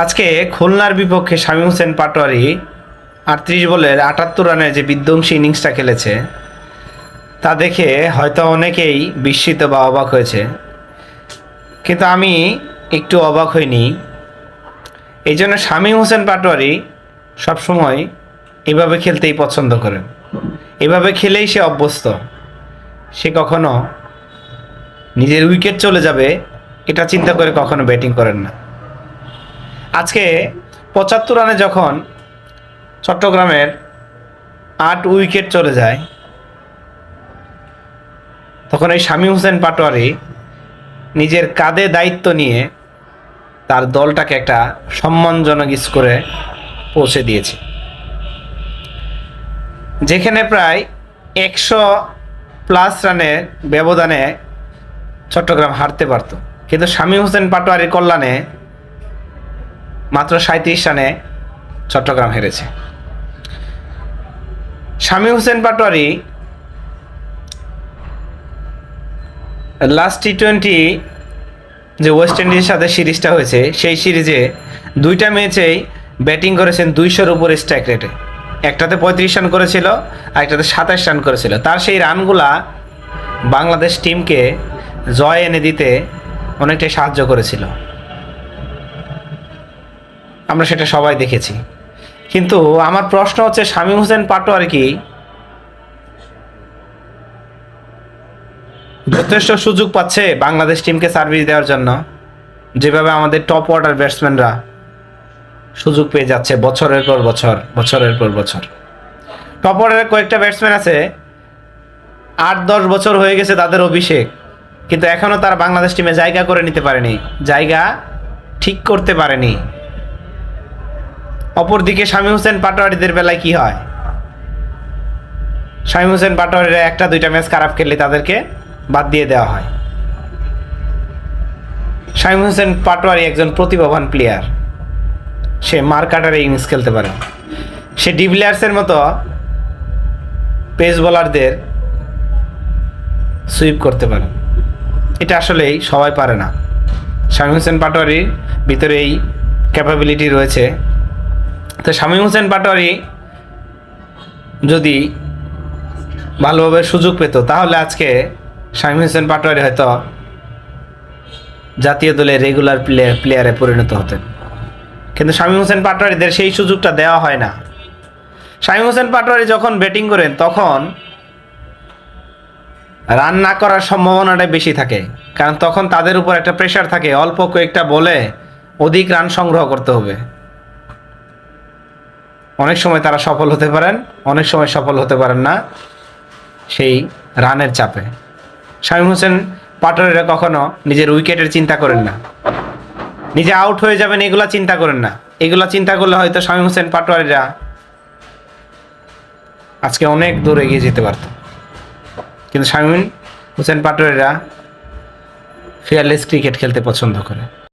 আজকে খুলনার বিপক্ষে শামীম হোসেন পাটোয়ারি আটত্রিশ বলের আটাত্তর রানের যে বিধ্বংসী ইনিংসটা খেলেছে, তা দেখে হয়তো অনেকেই বিস্মিত বা অবাক হয়েছে। কিন্তু আমি একটু অবাক হইনি। এই জন্য শামীম হোসেন পাটোয়ারি সবসময় এভাবে খেলতেই পছন্দ করেন। এভাবে খেলেই সে অভ্যস্ত। সে কখনো নিজের উইকেট চলে যাবে, এটা চিন্তা করে কখনো ব্যাটিং করেন না। আজকে পঁচাত্তর রানে যখন চট্টগ্রামের আট উইকেট চলে যায়, তখন এই শামীম হোসেন পাটোয়ারি নিজের কাঁধে দায়িত্ব নিয়ে তার দলটাকে একটা সম্মানজনক স্কোরে পৌঁছে দিয়েছে। যেখানে প্রায় একশো প্লাস রানের ব্যবধানে চট্টগ্রাম হারতে পারত। কিন্তু শামীম হোসেন পাটোয়ারির কল্যাণে মাত্র সাঁত্রিশ রানে চট্টগ্রাম হেরেছে। Shami Hossain Patwari last T twenty যে ওয়েস্ট ইন্ডিজের সাথে সিরিজটা হয়েছে, সেই সিরিজে দুইটা ম্যাচেই ব্যাটিং করেছেন দুইশোর উপর স্ট্রাইক রেটে একটাতে পঁয়ত্রিশ রান করেছিল, আর একটাতে সাতাশ রান করেছিল। তার সেই রানগুলা বাংলাদেশ টিমকে জয় এনে দিতে অনেকটাই সাহায্য করেছিল। আমরা সেটা সবাই দেখেছি। কিন্তু আমার প্রশ্ন হচ্ছে, শামীম হোসেন পাটোয়ারি কি যথেষ্ট সুযোগ পাচ্ছে বাংলাদেশ টিমকে সার্ভিস দেওয়ার জন্য? যেভাবে আমাদের টপ অর্ডার ব্যাটসম্যানরা সুযোগ পেয়ে যাচ্ছে বছরের পর বছর, বছরের পর বছর। টপ অর্ডারের কয়েকটা ব্যাটসম্যান আছে। আট, দশ বছর হয়ে গেছে তাদের অভিষেক। কিন্তু এখনও তারা বাংলাদেশ টিমে জায়গা করে নিতে পারেনি। জায়গা ঠিক করতে পারেনি। অপরদিকে শামীম হোসেন পাটোয়ারিদের বেলায় কি হয়? শামীম হোসেন পাটোয়ারিরা একটা দুইটা ম্যাচ খারাপ খেললে তাদেরকে বাদ দিয়ে দেওয়া হয়। শামীম হোসেন পাটোয়ারি একজন প্রতিভাবান প্লেয়ার সে মার্কাটারে ইনিংস খেলতে পারে। সে ডিভিলিয়ার্সের মতো পেস বোলারদের সুইপ করতে পারে। এটা আসলেই সবাই পারে না। শামীম হোসেন পাটোয়ারির ভিতরে এই ক্যাপাবিলিটি রয়েছে। তো শামীম হোসেন পাটোয়ারি যদি ভালোভাবে সুযোগ পেত, তাহলে আজকে শামীম হোসেন পাটোয়ারি হয়তো জাতীয় দলে রেগুলার প্লেয়ার প্লেয়ারে পরিণত হতেন। কিন্তু শামীম হোসেন পাটোয়ারিদের সেই সুযোগটা দেওয়া হয় না। শামীম হোসেন পাটোয়ারি যখন ব্যাটিং করেন, তখন রান না করার সম্ভাবনাটাই বেশি থাকে। কারণ তখন তাদের উপর একটা প্রেশার থাকে, অল্প কয়েকটা বলে অধিক রান সংগ্রহ করতে হবে। অনেক সময় তারা সফল হতে পারেন, অনেক সময় সফল হতে পারেন না সেই রানের চাপে। শামীম হোসেন পাটোয়ারিরা কখনো নিজের উইকেটের চিন্তা করেন না। নিজে আউট হয়ে যাবেন এগুলা চিন্তা করেন না। এগুলা চিন্তা করলে হয়তো শামীম হোসেন পাটোয়ারিরা আজকে অনেক দূর এগিয়ে যেতে পারত। কিন্তু শামীম হোসেন পাটোয়ারিরা ফিয়ারলেস ক্রিকেট খেলতে পছন্দ করে।